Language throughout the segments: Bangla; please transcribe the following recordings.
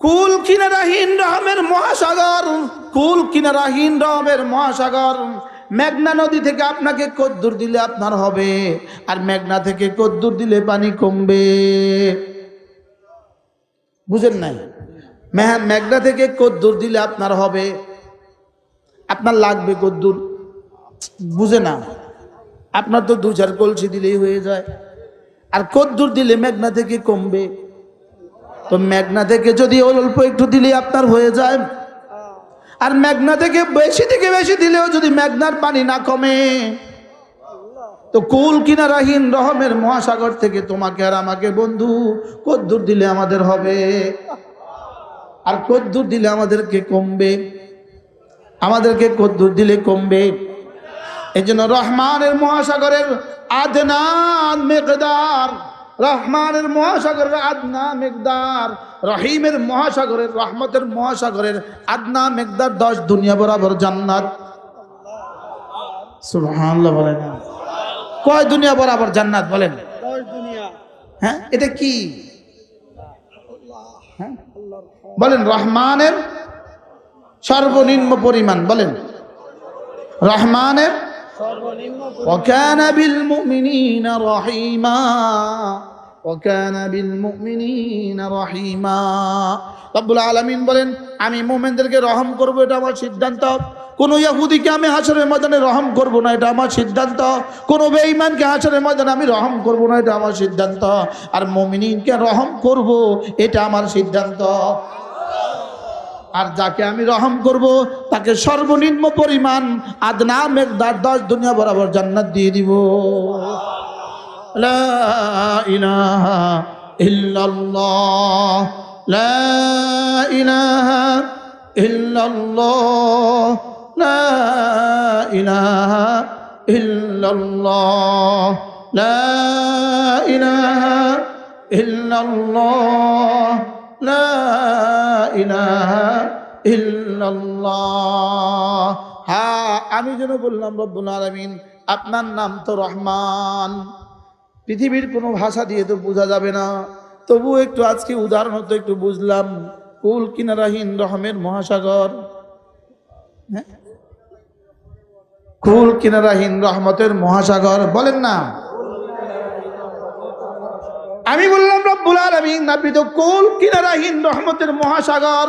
কুল কিনারাহীন রহমের মহাসাগর, কুল কিনারাহীন রহমের মহাসাগর। মেঘনা নদী থেকে আপনাকে কদ্দুর দিলে আপনার হবে, আর মেঘনা থেকে কদ্দুর দিলে পানি কমবে। বুঝেন নাই? মেহান মেঘনা থেকে কদ্দুর দিলে আপনার হবে, আপনার লাগবে কদ্দুর। বুঝে না? আপনার তো দু চার কলসি দিলেই হয়ে যায়। আর কদ্দুর দিলে মেঘনা থেকে কমবে। তো মেঘনা থেকে যদি অল্প একটু দিলে আপনার হয়ে যায়। আর মেঘনা থেকে বেশি থেকে বেশি দিলেও যদি মেঘনার পানি না কমে। তো কুল কিনারাহীন রহমের মহাসাগর থেকে তোমাকে আর আমাকে বন্ধু, কদ্দুর দিলে আমাদের হবে। আর কদ্দুর দিলে আমাদেরকে কমবে। আমাদেরকে কদ্দুর দিলে কমবে। এই জন্য রহমানের মহাসাগরের আদনান মেঘদার রহমানের মহাসাগরের আদনা মেঘদার রহিমের মহাসাগরের রহমতের মহাসাগরের আদনা মেঘদার দশ দুনিয়া বরাবর জান্নাত। সুবহানাল্লাহ বলেন কয় দুনিয়া বরাবর জান্নাত বলেন? দশ দুনিয়া। হ্যাঁ এটা কি? হ্যাঁ? বলেন রহমানের সর্বনিম্ন পরিমাণ বলেন। রহমানের وكان بالمؤمنين رحيما وكان بالمؤمنين رحيما রব্বুল আলামিন বলেন আমি মুমিনদেরকে রহম করব এটা আমার সিদ্ধান্ত কোন ইহুদিকে আমি হাসরের ময়দানে রহম করব না এটা আমার সিদ্ধান্ত কোন বেঈমানকে হাসরের ময়দানে আমি রহম করব না এটা আমার সিদ্ধান্ত আর মুমিনিনকে রহম করব এটা আমার সিদ্ধান্ত আর যাকে আমি রহম করব, তাকে সর্বনিম্ন পরিমাণ আদনা মেঘদার দশ দুনিয়া বরাবর জান্নাত দিয়ে দিব। ইলাহা ইল্লাল্লাহ। লা ইলাহা ইল্লাল্লাহ। হ্যাঁ আমি যেন বললাম, রব্বুল আলামিন, আপনার নাম তো রহমান। পৃথিবীর কোনো ভাষা দিয়ে তো বোঝা যাবে না। তবু একটু আজকে উদাহরণ তো একটু বুঝলাম। কুল কিনারাহীন রহমের মহাসাগর। হ্যাঁ? কুল কিনারাহীন রহমতের মহাসাগর, বলেন না। আমি বললাম রব্বুল আলামিন আপনি তো কুল কিনারাহীন রহমতের মহাসাগর।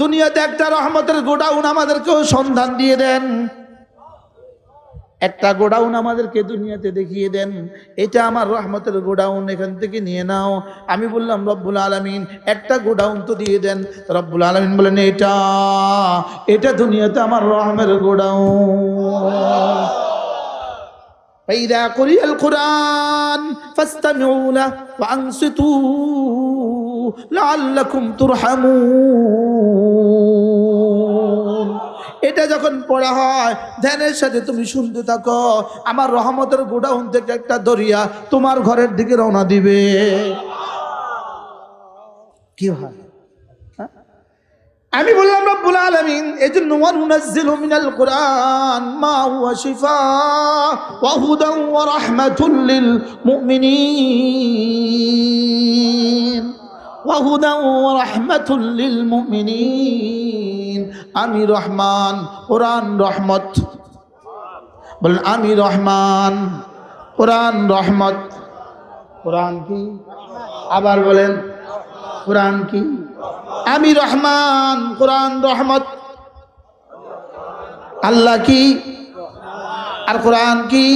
দুনিয়াতে একটা রহমতের গোডাউন আমাদেরকেও সন্ধান দিয়ে দেন। একটা গোডাউন আমাদেরকে দুনিয়াতে দেখিয়ে দেন। এটা আমার রহমতের গোডাউন, এখান থেকে নিয়ে নাও। আমি বললাম, রব্বুল আলমিন, একটা গোডাউন তো দিয়ে দেন। রব্বুল আলমিন বলেন এটা এটা দুনিয়াতে আমার রহমের গোডাউন। فإذا قرئ القرآن فاستمعوا له وأنصتوا لعلكم ترحمون এটা যখন পড়া হয় ধ্যানের সাথে তুমি শুনতে থাকো আমার রহমতের গোডাউন থেকে একটা দরিয়া তোমার ঘরের দিকে রওনা দিবে কি হয় হ্যাঁ? আমি বললাম, রব্বুল আলামিন, এজন্য ওয়ানুনাজ্জিলু মিনাল কোরআন, মা হুয়া শিফা, ওয়া হুদান ওয়া রাহমাতুল লিল মুমিনিন, ওয়া হুদান ওয়া রাহমাতুল লিল মুমিনিন, আমি রহমান, কোরআন রহমত। বলেন আমি রহমান, কোরআন রহমত। কোরআন কি? আবার বলেন, কোরআন কি? আমি রহমান কোরআন রহমত। আল্লাহ কি? আর কোরআন কি?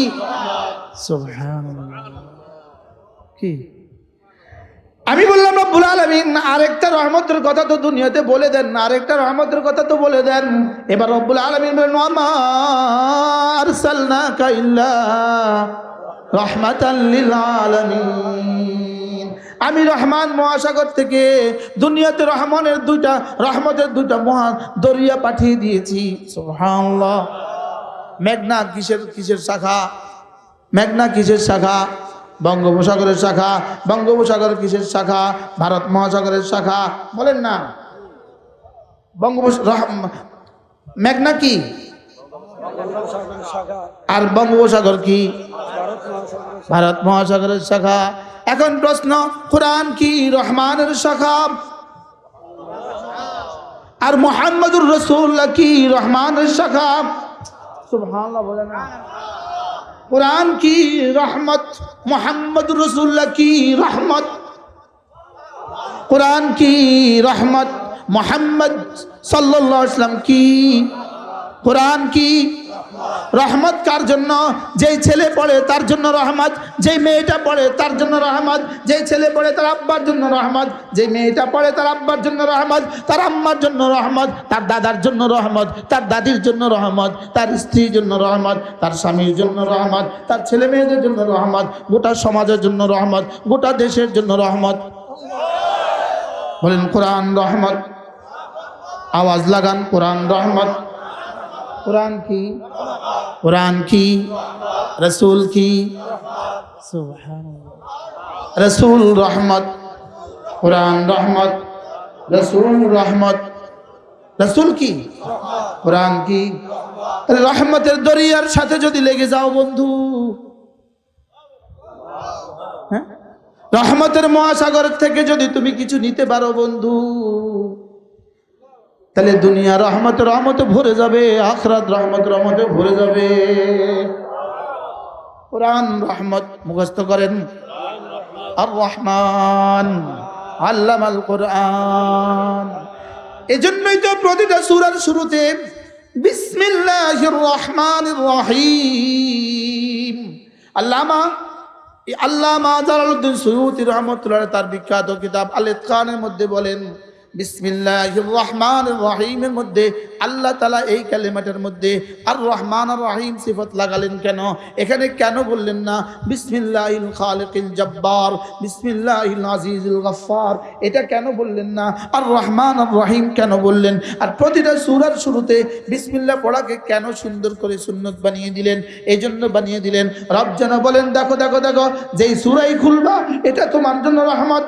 আমি বললাম রব্বুল আলামিন আরেকটা রহমতের কথা তো দুনিয়াতে বলে দেন আরেকটা রহমতের কথা তো বলে দেন। এবার রব্বুল আলামিন বলেন ওয়ামা আরসালনাকা ইল্লা রাহমাতাল লিল আলামিন। আমি রহমান মহাসাগর থেকে দুনিয়াতে রহমানের দুইটা, রহমতের দুইটা মহা দরিয়া পাঠিয়ে দিয়েছি। মেঘনা কিসের কিসের শাখা? মেঘনা কিসের শাখা? বঙ্গোপসাগরের শাখা। বঙ্গোপসাগর কিসের শাখা? ভারত মহাসাগরের শাখা। বলেন না। বঙ্গোপসাগর মেঘনা কি? আর বঙ্গোপসাগর কি? ভারত মহাসাগরের শাখা। এখন প্রশ্ন, কোরআন কি রহমানের শাখা? আর মোহাম্মদুর রসুল্লাহ কি রহমানের শাখা? কোরআন কি রহমত? মোহাম্মদ রসুল্লাহ কি রহমত? কোরআন কি রহমত? মোহাম্মদ সাল্লাম কি? কোরআন কি রহমত কার জন্য যেই ছেলে পড়ে তার জন্য রহমত যেই মেয়েটা পড়ে তার জন্য রহমত যেই ছেলে পড়ে তার আব্বার জন্য রহমত যেই মেয়েটা পড়ে তার আব্বার জন্য রহমত তার আম্মার জন্য রহমত তার দাদার জন্য রহমত তার দাদির জন্য রহমত তার স্ত্রীর জন্য রহমত তার স্বামীর জন্য রহমত তার ছেলে মেয়েদের জন্য রহমত গোটা সমাজের জন্য রহমত গোটা দেশের জন্য রহমত বলেন কোরআন রহমত আওয়াজ লাগান কোরআন রহমত কোরআন কি? কোরআন কি? রসুল কি? রসুল রহমত। কোরআন রহমত। রসুল রহমত। রসুল কি? কোরআন কি? রহমতের দরিয়ার সাথে যদি লেগে যাও বন্ধু। হ্যাঁ? রহমতের মহাসাগর থেকে যদি তুমি কিছু নিতে পারো বন্ধু। তাহলে দুনিয়া রহমত রহমতে ভরে যাবে, আখরাত রহমত রহমতে ভরে যাবে। কোরআন রহমত মুখস্থ করেন। আর রহমান আল্লাম আল কোরআন। এজন্যই তো প্রতিটা সুরার শুরুতে বিসমিল্লাহির রহমানির রহিম আল্লামা আল্লামা জালালউদ্দিন সৈয়দ রহমতুল্লাহ তার বিখ্যাত কিতাব আল ইতকানের মধ্যে বলেন বিসমিল্লাহির রহমানির রহিমের মধ্যে আল্লাহ তালা এই কালেমাটার মধ্যে আর রহমান আর রহিম সিফত লাগালেন কেন? এখানে কেন বললেন না? বিসমিল্লাহিল খালিকিল জব্বার, বিসমিল্লাহিল আজিজুল গফফার। এটা কেন বললেন না? আর রহমান আর রহিম কেন বললেন? আর প্রতিটা সূরার শুরুতে বিসমিল্লাহ পড়াকে কেন সুন্দর করে সুন্নত বানিয়ে দিলেন? এই জন্য বানিয়ে দিলেন। রব যেন বলেন, দেখো দেখো দেখো, যেই সুরাই খুলবা, এটা তোমার জন্য রহমত।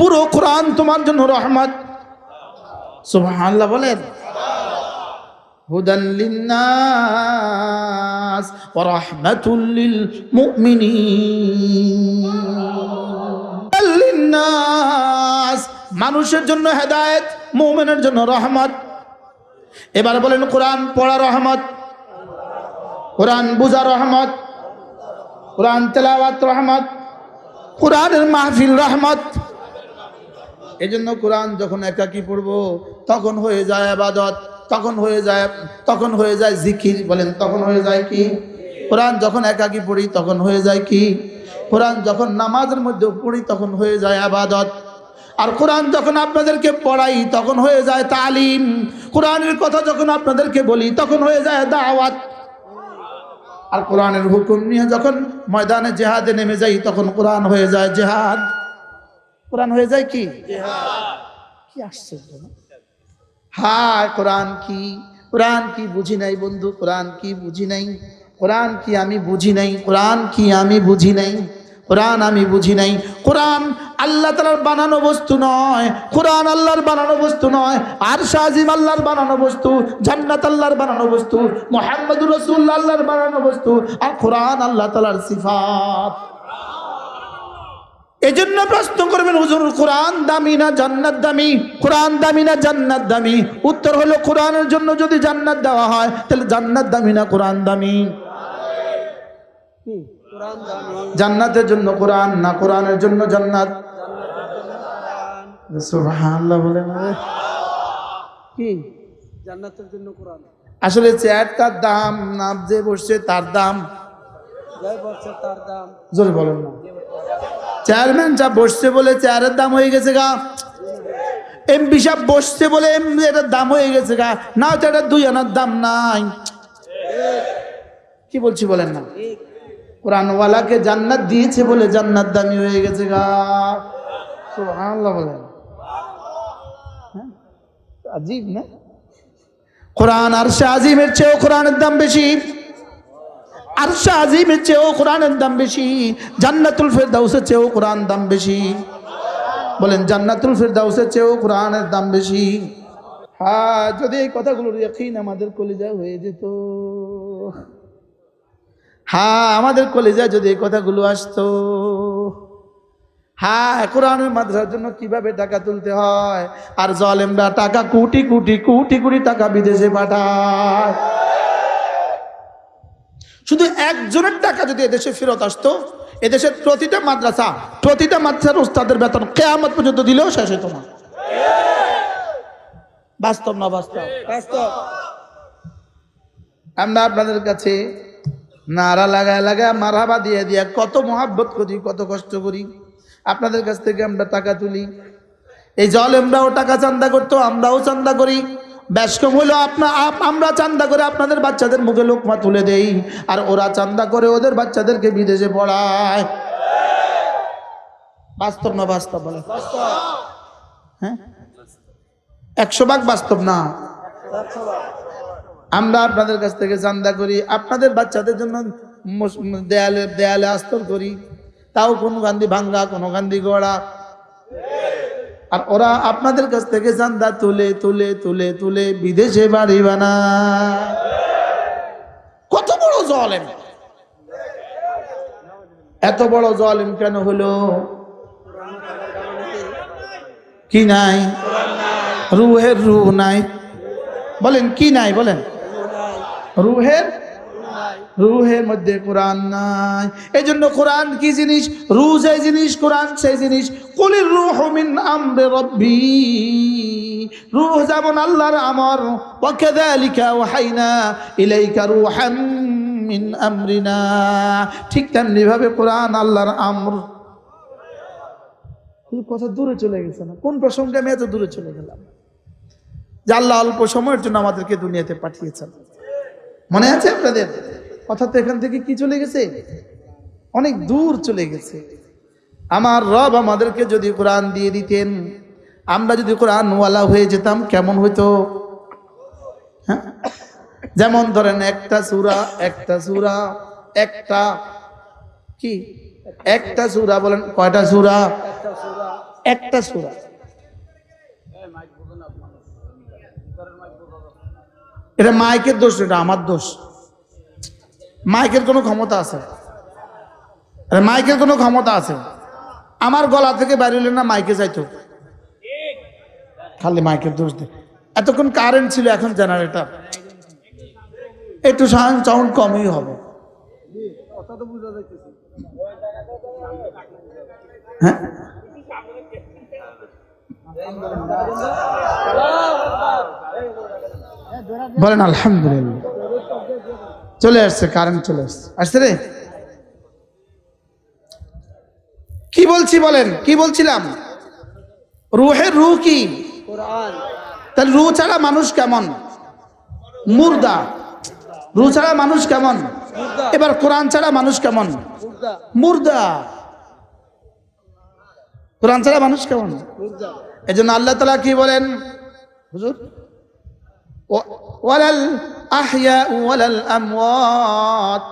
পুরো কোরআন তোমার জন্য রহমত। সুবহানাল্লাহ বলেন। হুদান লিন্নাস ওয়া রাহমাতুল লিল মানুষের জন্য হেদায়েত, মুমিনের জন্য রহমত। এবার বলেন, কোরআন পড়া রহমত, কোরআন বুঝা রহমত, কোরআন তেলাওয়াত রহমত, কোরআনের মাহফিল রহমত। এজন্য কোরআন যখন একাকি পড়ব, তখন হয়ে যায় আবাদত, তখন হয়ে যায়, তখন হয়ে যায় জিকির, বলেন তখন হয়ে যায় কি? কোরআন যখন একাকি পড়ি, তখন হয়ে যায় কি? কোরআন যখন নামাজের মধ্যে পড়ি, তখন হয়ে যায় আবাদত। আর কোরআন যখন আপনাদেরকে পড়াই, তখন হয়ে যায় তালিম। কোরআনের কথা যখন আপনাদেরকে বলি, তখন হয়ে যায় দাওয়াত। আর কোরআনের হুকুম নিয়ে যখন ময়দানে জেহাদে নেমে যাই, তখন কোরআন হয়ে যায় জেহাদ। কোরআন হয়ে যায় কি? কি আশ্চর্য? হায় কোরআন কি? কোরআন কি বুঝি নাই বন্ধু? কোরআন কি বুঝি নাই? কোরআন কি আমি বুঝি নাই? কোরআন কি আমি বুঝি নাই? কোরআন আমি বুঝি নাই? কোরআন আল্লাহ তালার বানানো বস্তু নয়। কোরআন আল্লাহর বানানো বস্তু নয়। আর শাহিম আল্লাহর বানানো বস্তু। জান্নাত আল্লাহর বানানো বস্তু। মোহাম্মদুর রসুল্লাহ আল্লাহর বানানো বস্তু। আর কোরআন আল্লাহ তালার সিফাত। এজন্য প্রশ্ন করবেন হুজুর কোরআন দামি না জান্নাত দামি? কোরআন দামি না জান্নাত দামি? উত্তর হলো কোরআনের জন্য যদি জান্নাত দেওয়া হয় তাহলে জান্নাত দামি না কোরআন দামি? জান্নাতের জন্য কোরআন না কোরআনের জন্য জান্নাত? বলে কি? জান্নাতের জন্য কোরআন। আসলে চেয়ারটার দাম? না যে বসছে তার দাম? তার দাম। জোরে বলেন না। চেয়ারম্যান সাহেব বসছে বলে চেয়ারের দাম হয়ে গেছে গা। এমপি সাহেব বসছে বলে এম- এটার দাম হয়ে গেছে গা। না, তো এটা দুই আনার দাম নাই। কি বলছি বলেন না? কোরআনওয়ালাকে জান্নাত দিয়েছে বলে জান্নাত দামি হয়ে গেছে গা। সুবহানাল্লাহ বলেন। হ্যাঁ? আজীব না? কোরআন আর সে আজিমের চেয়েও কোরআনের দাম বেশি। আর সে আজিমের চেয়েও কোরআনের দাম বেশি, জান্নাতুল ফেরদাউসের চেয়েও কোরআন দাম বেশি। বলেন, জান্নাতুল ফেরদাউসের চেয়েও কোরআনের দাম বেশি। হ্যাঁ যদি এই কথাগুলোর ইয়াকিন আমাদের কলিজায় হয়ে যেত। হ্যাঁ আমাদের কলেজায় যদি এই কথাগুলো আসতো। হ্যাঁ কোরআনের মাদ্রাসার জন্য কীভাবে টাকা তুলতে হয়? আর জলেমরা টাকা কোটি কোটি কোটি কোটি টাকা বিদেশে পাঠায়। শুধু একজনের টাকা যদি এদেশে ফেরত আসতো এদেশের প্রতিটা মাদ্রাসা প্রতিটা মাদ্রাসার উস্তাদের বেতন কেয়ামত পর্যন্ত দিলেও শেষ হতো না। বাস্তব না বাস্তব? বাস্তব। আমরা আপনাদের কাছে নারা লাগায় লাগায় মারাবা দিয়ে দিয়ে কত মহাব্বত করি কত কষ্ট করি। আপনাদের কাছ থেকে আমরা টাকা তুলি। এই জল আমরাও টাকা চান্দা করতো আমরাও চান্দা করি। ব্যস্কম হলো আপনার আমরা চান্দা করে আপনাদের বাচ্চাদের মুখে লোকমা তুলে দেই, আর ওরা চান্দা করে ওদের বাচ্চাদেরকে বিদেশে পড়ায়। বাস্তব না বাস্তব বলে হ্যাঁ? একশো ভাগ বাস্তব না? আমরা আপনাদের কাছ থেকে চান্দা করি, আপনাদের বাচ্চাদের জন্য দেয়ালে দেয়ালে আস্তর করি। তাও কোনো গান্ধী ভাঙ্গা, কোনো গান্ধী গড়া। আর ওরা আপনাদের কাছ থেকে চান্দা তুলে তুলে তুলে তুলে বিদেশে বাড়ি বানায়। কত বড় জলেম। এত বড় জলেম কেন হলো? কি নাই? রুহের রুহ নাই। বলেন, কি নাই বলেন? রুহের রুহের মধ্যে কোরআন নাই। এই জন্য কোরআন কি জিনিস? রু যে জিনিস, কোরআন সেই জিনিস। কুলির রুহ মিন আমরে রব্বি। রুহ যেমন আল্লাহর আমর, ওয়াকাযালিকা ওয়াহাইনা ইলাইকা রুহাম মিন আমরিনা। ঠিক তেমনি ভাবে কোরআন আল্লাহর আমর। কথা দূরে চলে গেছে না? কোন প্রসঙ্গে আমি এত দূরে চলে গেলাম? যে আল্লাহ অল্প সময়ের জন্য আমাদেরকে দুনিয়াতে পাঠিয়েছেন। মনে আছে আপনাদের? তো এখান থেকে কি চলে গেছে? অনেক দূর চলে গেছে। আমার রব আমাদেরকে যদি কোরআন দিয়ে দিতেন, আমরা যদি কোরআন ওয়ালা হয়ে যেতাম, কেমন হইতো? হ্যাঁ? যেমন ধরেন একটা সুরা একটা সুরা, একটা কি? একটা সুরা বলেন, কয়টা সূরা? একটা সুরা। এটা মাইকের দোষ, এটা আমার দোষ। মাইকের কোনো ক্ষমতা আছে? আরে মাইকের কোনো ক্ষমতা আছে? আমার গলা থেকে বেরোলে না মাইকে যাইতো। খালি মাইকের দোষ দে। এতক্ষণ কারেন্ট ছিল, এখন জেনারেটর একটু সাউন্ড কমই হবে। হ্যাঁ? বলেন, আলহামদুলিল্লাহ। চলে আসছে কারেন্ট চলে আসছে। আসছে রে? কি বলছি বলেন, কি বলছিলাম? রুহের রু কি? তাহলে রু ছাড়া মানুষ কেমন? মুর্দা। রু ছাড়া মানুষ কেমন? এবার কোরআন ছাড়া মানুষ কেমন? মুর্দা। কোরআন ছাড়া মানুষ কেমন? এই জন্য আল্লাহ তালা কি বলেন? হুজুর ওয়ালাল আহইয়া ওয়ালাল আমওয়াত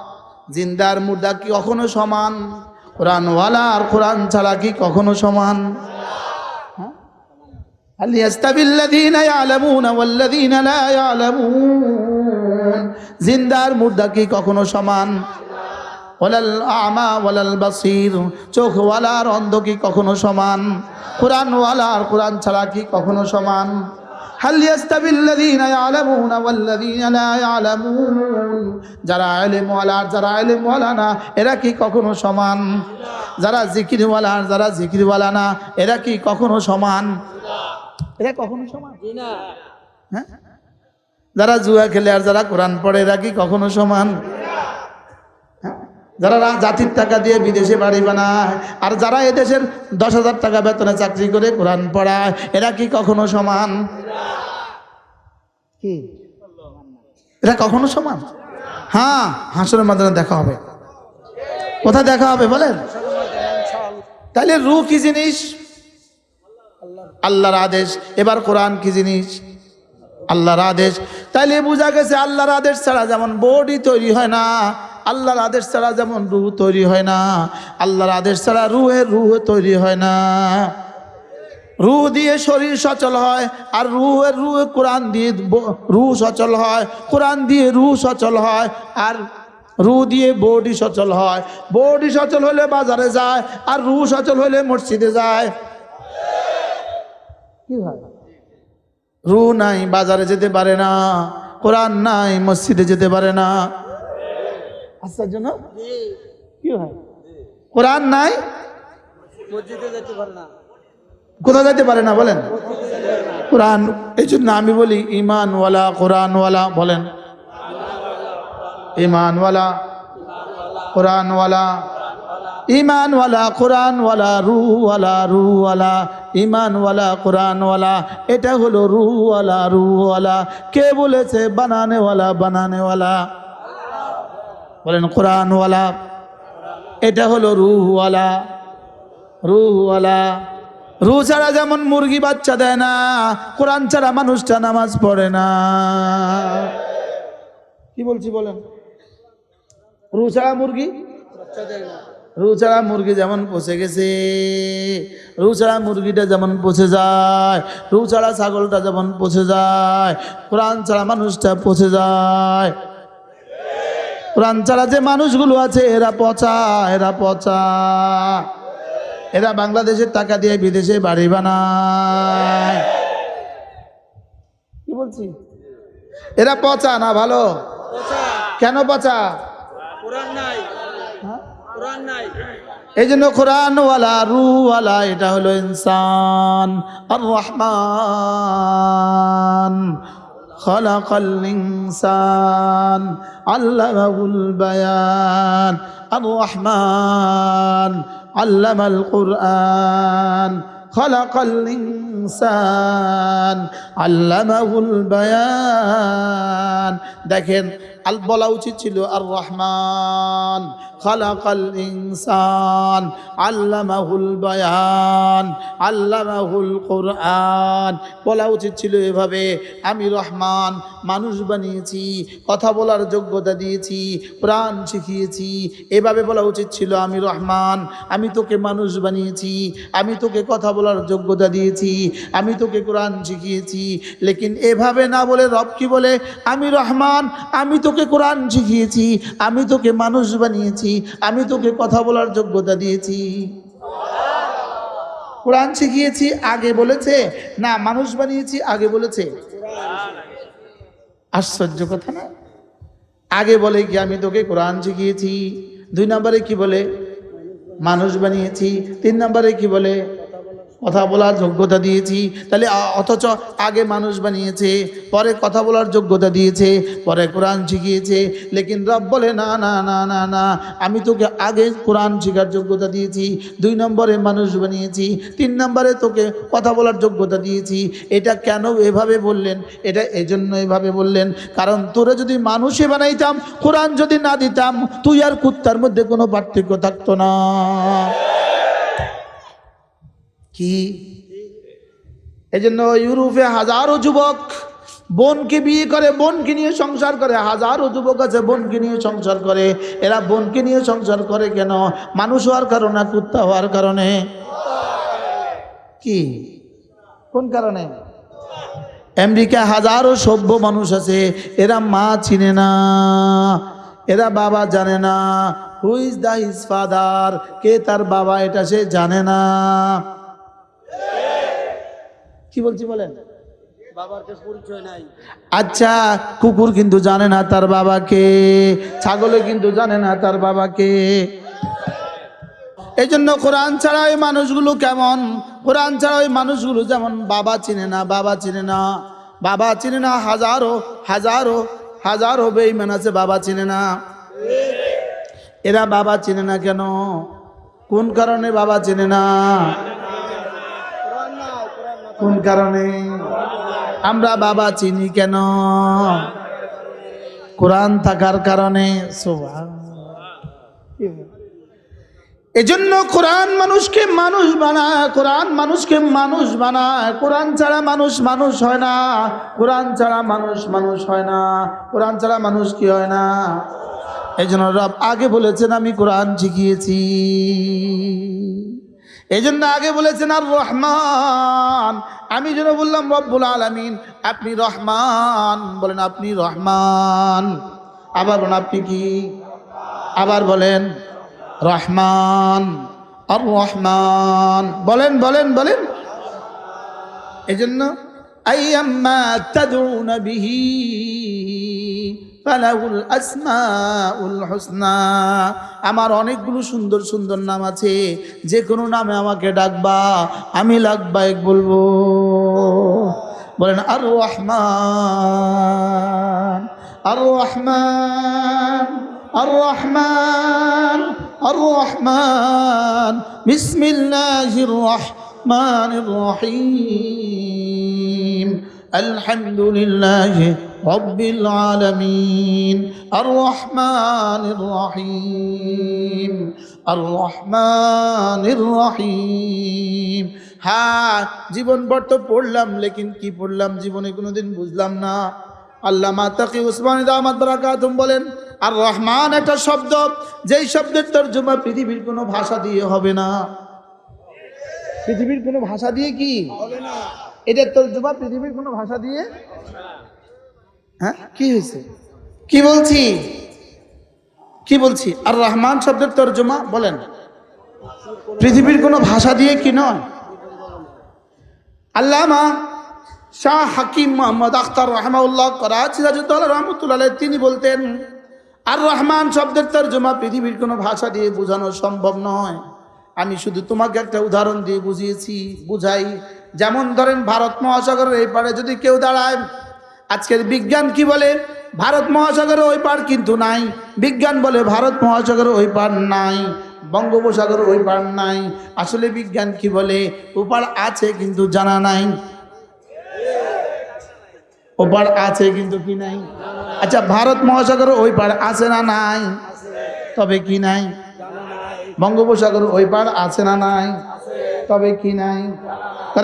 জিন্দার মুর্দা কি কখনো সমান কোরআন ওয়ালা আর কোরআন ছাড়া কি কখনো সমান হ্যাঁ? هل يستوي الذين يعلمون والذين لا يعلمون জিন্দার মুর্দা কি কখনো সমান ওয়ালাল আমা ওয়ালাল বাসির চোখওয়ালা আর অন্ধ কি কখনো সমান কোরআনওয়ালা আর কোরআন ছাড়া কি কখনো সমান হাল ইয়াস্তাবিল্লাযীনা ইয়ালামুনা ওয়াল্লাযীনা লা ইয়ালামুন। যারা ইলমওয়ালা আর যারা ইলমওয়ালা না এরা কি কখনো সমান? যারা জিকিরওয়ালা আর যারা জিকিরওয়ালা না এরা কি কখনো সমান? এরা কখনো সমান? হ্যাঁ? যারা জুয়া খেলে আর যারা কোরআন পড়ে এরা কি কখনো সমান? যারা জাতির টাকা দিয়ে বিদেশে বাড়ি বানায় আর যারা এদেশের দশ হাজার টাকা বেতনে চাকরি করে কোরআন পড়ায় এরা কি কখনো সমান? কি? এরা কখনো সমান? হ্যাঁ হাসনের মাধ্যমে দেখা হবে। কোথায় দেখা হবে বলেন? তাহলে রু কি জিনিস? আল্লাহর আল্লাহর আদেশ। এবার কোরআন কি জিনিস? আল্লাহর আদেশ। তাইলে বোঝা গেছে আল্লাহর আদেশ ছাড়া যেমন বডি তৈরি হয় না আল্লাহর আদেশ ছাড়া যেমন রুহ তৈরি হয় না, আল্লাহর আদেশ ছাড়া রুহের রুহ তৈরি হয় না। রুহ দিয়ে শরীর সচল হয় আর রুহের রুহ কোরআন দিয়ে রুহ সচল হয়, কোরআন দিয়ে রুহ সচল হয় আর রু দিয়ে বডি সচল হয়। বডি সচল হলে বাজারে যায় আর রু সচল হলে মসজিদে যায়। কি হয়? রু নাই, বাজারে যেতে পারে না, কোরআন নাই, মসজিদে যেতে পারে না। না? কি হয়? কোরআন নাই? কোথাও যেতে পারে না বলেন। কোরআন এই জন্য আমি বলি ইমানওয়ালা কোরআনওয়ালা বলেন। ইমানওয়ালা কোরআনওয়ালা ইমানওয়ালা কোরআনওয়ালা রুওয়ালা রুওয়ালা ইমানওয়ালা কোরআনওয়ালা এটা হলো রুওয়ালা রুওয়ালা। কে বলেছে বানানেওয়ালা বানানেওয়ালা? বলেন, কোরআনওয়ালা। এটা হলো রুহওয়ালা। রুহওয়ালা। রু ছাড়া যেমন মুরগি বাচ্চা দেয় না, কোরআন ছাড়া মানুষটা নামাজ পড়ে না। কি বলছি বলেন? রু ছাড়া মুরগি? রু ছাড়া মুরগি যেমন পচে গেছে, রু ছাড়া মুরগিটা যেমন পচে যায়, রু ছাড়া ছাগলটা যেমন পচে যায়, কোরআন ছাড়া মানুষটা পচে যায়। কোরআন ছাড়া যে মানুষগুলো আছে এরা পচা এরা পচা। এরা বাংলাদেশের টাকা দিয়ে বিদেশে বাড়ি বানায়। কি বলছি? এরা পচা না ভালো? কেন পচা? হ্যাঁ? এই জন্য কোরআনওয়ালা রুওয়ালা এটা হলো ইনসান। আর রহমান خلق الإنسان علمه البيان الرحمن علم القرآن خلق الإنسان علمه البيان দেখেন আল বলা উচিত ছিল আর রহমান খালাকাল ইনসান, আল্লামাহুল বায়ান, আল্লামাহুল কোরআন। বলা উচিত ছিল এভাবে, আমি রহমান, মানুষ বানিয়েছি, কথা বলার যোগ্যতা দিয়েছি, প্রাণ শিখিয়েছি। এভাবে বলা উচিত ছিল, আমি রহমান, আমি তোকে মানুষ বানিয়েছি, আমি তোকে কথা বলার যোগ্যতা দিয়েছি, আমি তোকে কোরআন শিখিয়েছি। লেকিন এভাবে না বলে রব কি বলে? আমি রহমান, আমি তোকে কোরআন শিখিয়েছি, আমি তোকে মানুষ বানিয়েছি। আমি তোকে কথা বলার যোগ্যতা দিয়েছি। কোরআন শিখিয়েছি, আগে বলেছে, না, মানুষ বানিয়েছি, আগে বলেছে। আশ্চর্য কথা না? আগে বলে কি আমি তোকে কোরআন শিখিয়েছি? দুই নম্বরে কি বলে? মানুষ বানিয়েছি। তিন নম্বরে কি বলে? কথা বলার যোগ্যতা দিয়েছি। তাহলে অথচ আগে মানুষ বানিয়েছে, পরে কথা বলার যোগ্যতা দিয়েছে, পরে কোরআন শিখিয়েছে। লেকিন রব বলে, না না না না না, আমি তোকে আগে কোরআন শেখার যোগ্যতা দিয়েছি, দুই নম্বরে মানুষ বানিয়েছি, তিন নম্বরে তোকে কথা বলার যোগ্যতা দিয়েছি। এটা কেন এভাবে বললেন? এটা এজন্য এভাবে বললেন, কারণ তোরা যদি মানুষে বানাইতাম, কোরআন যদি না দিতাম, তুই আর কুত্তার মধ্যে কোনো পার্থক্য থাকতো না। কি? এই জন্য ইউরোপে হাজারো যুবক বোনকে বিয়ে করে, বোনকে নিয়ে সংসার করে, হাজারো যুবক আছে বোনকে নিয়ে সংসার করে। এরা বোনকে নিয়ে সংসার করে কেন? মানুষ হওয়ার কারণে, কুত্তা হওয়ার কারণে? কি? কোন কারণে? আমেরিকা হাজারো সভ্য মানুষ আছে, এরা মা চিনে না, এরা বাবা জানে না। Who is the his father কে তার বাবা, এটা সে জানে না। কি বলছি বলেন? আচ্ছা কুকুর কিন্তু জানে না তার বাবাকে ছাগলে কিন্তু জানে না তার বাবাকে। এই জন্য কোরআন ছাড়া ওই মানুষগুলো কেমন? কোরআন ছাড়া ওই মানুষগুলো যেমন বাবা চিনে না বাবা চিনে না। বাবা চিনে না হাজারো হাজারো হাজারো বেইমান আছে বাবা চিনে না। এরা বাবা চিনে না কেন? কোন কারণে বাবা চিনে না কোরআন নাই কোরআন না কোন কারণে? আমরা বাবা চিনি কেন? কোরআন থাকার কারণে এজন্য কোরআন মানুষকে মানুষ বানায়, কোরআন মানুষকে মানুষ বানায়। কোরআন ছাড়া মানুষ মানুষ হয় না। কোরআন ছাড়া মানুষ মানুষ হয় না। কোরআন ছাড়া মানুষ কি হয় না? এই জন্য আগে বলেছেন, আমি কোরআন শিখিয়েছি। এই জন্য আগে বলেছেন, আর রহমান। আমি যেন বললাম, রব্বুল আলমিন। আপনি রহমান। বলেন, আপনি রহমান। আবার বলেন, আপনি কি? আবার বলেন, রহমান। আর রহমান। বলেন বলেন বলেন। এজন্য আইয়াম্মা তাদউনা বিহি ফালাহুল আসমাউল হুসনা। আমার অনেকগুলো সুন্দর সুন্দর নাম আছে, যে কোনো নামে আমাকে ডাকবা, আমি লাকবাইক বলব। বলেন, আর রহমান আর রহমান আর রহমান আর রহমান। বিসমিল্লাহির রহমানির রহিম। الحمد لله رب العالمين الرحمن الرحيم الرحمن الرحيم হ্যাঁ জীবন ভর তো পড়লাম লেকিন কি পড়লাম জীবনে কোনোদিন বুঝলাম না আল্লাহ মাতাকি উসমান আহমদ বারাকাতুম বলেন আর রহমান একটা শব্দ যেই শব্দের তর্জমা পৃথিবীর কোনো ভাষা দিয়ে হবে না পৃথিবীর কোনো ভাষা দিয়ে কি হবে না এটার তর্জমা পৃথিবীর কোনো ভাষা দিয়ে? হ্যাঁ কি হয়েছে? কি বলছি? কি বলছি? আর রহমান শব্দের তর্জমা, বলেন। পৃথিবীর কোনো ভাষা দিয়ে কি নয়? আল্লামা শাহ হাকিম মোহাম্মদ আখতার রহমাউল্লাহ করাচি রাজুদ্দৌলা রহমতুল্লাহ তিনি বলতেন, আর রহমান শব্দের তর্জমা পৃথিবীর কোনো ভাষা দিয়ে বোঝানো সম্ভব নয়। আমি শুধু তোমাকে একটা উদাহরণ দিয়ে বুঝিয়েছি, বুঝাই যেমন ধরেন ভারত মহাসাগরের এই পারে যদি কেউ দাঁড়ায়, আজকের বিজ্ঞান কি বলে? ভারত মহাসাগরের ওই পার কিন্তু নাই। বিজ্ঞান বলে ভারত মহাসাগরের ওই পার নাই বঙ্গোপসাগর ওই পার নাই। আসলে বিজ্ঞান কি বলে? ওপার আছে কিন্তু জানা নাই। ওপার আছে কিন্তু কি নাই? আচ্ছা ভারত মহাসাগর ওই পার আছে না নাই? তবে কি নাই? বঙ্গোপসাগর ওই পার আছে না নাই? তবে কি নাই?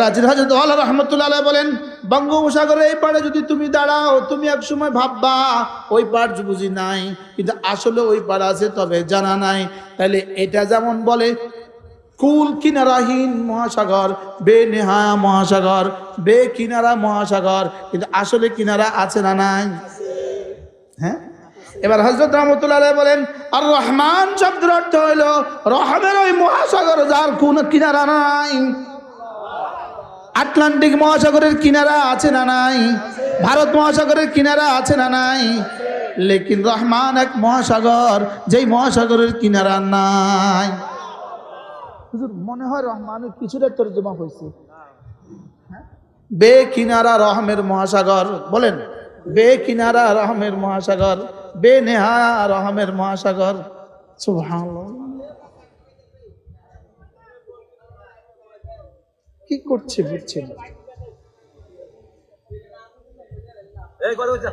রাজির হাজরত আল্লাহ রহমতুল্লাহ বলেন বঙ্গোপসাগরের এই পারে যদি তুমি দাঁড়াও, তুমি এক সময় ভাববা, ওই পার বুঝি নাই, কিন্তু আসলে ওই পার আছে, তবে জানা নাই। তাহলে এটা যেমন বলে, কুল কিনারাহীন মহাসাগর, বে নেহায়া মহাসাগর, বে কিনারা মহাসাগর, কিন্তু আসলে কিনারা আছে না নাই? হ্যাঁ? এবার হজরত রহমতুল্লাহ বলেন আর রহমান শব্দের অর্থ হইল রহমের ওই মহাসাগর যার কোন কিনারা নাই। আটলান্টিক মহাসাগরের কিনারা আছে না নাই? ভারত মহাসাগরের কিনারা আছে না নাই? লেকিন রহমান এক মহাসাগর, যেই মহাসাগরের কিনারা নাই। মনে হয় রহমানের কিছুটা তর্জমা হয়েছে। হ্যাঁ? বে কিনারা রহমের মহাসাগর, বলেন বে কিনারা রহমের মহাসাগর। বে নেহা রহমের মহাসাগর। কি করছে বুঝছে বলছে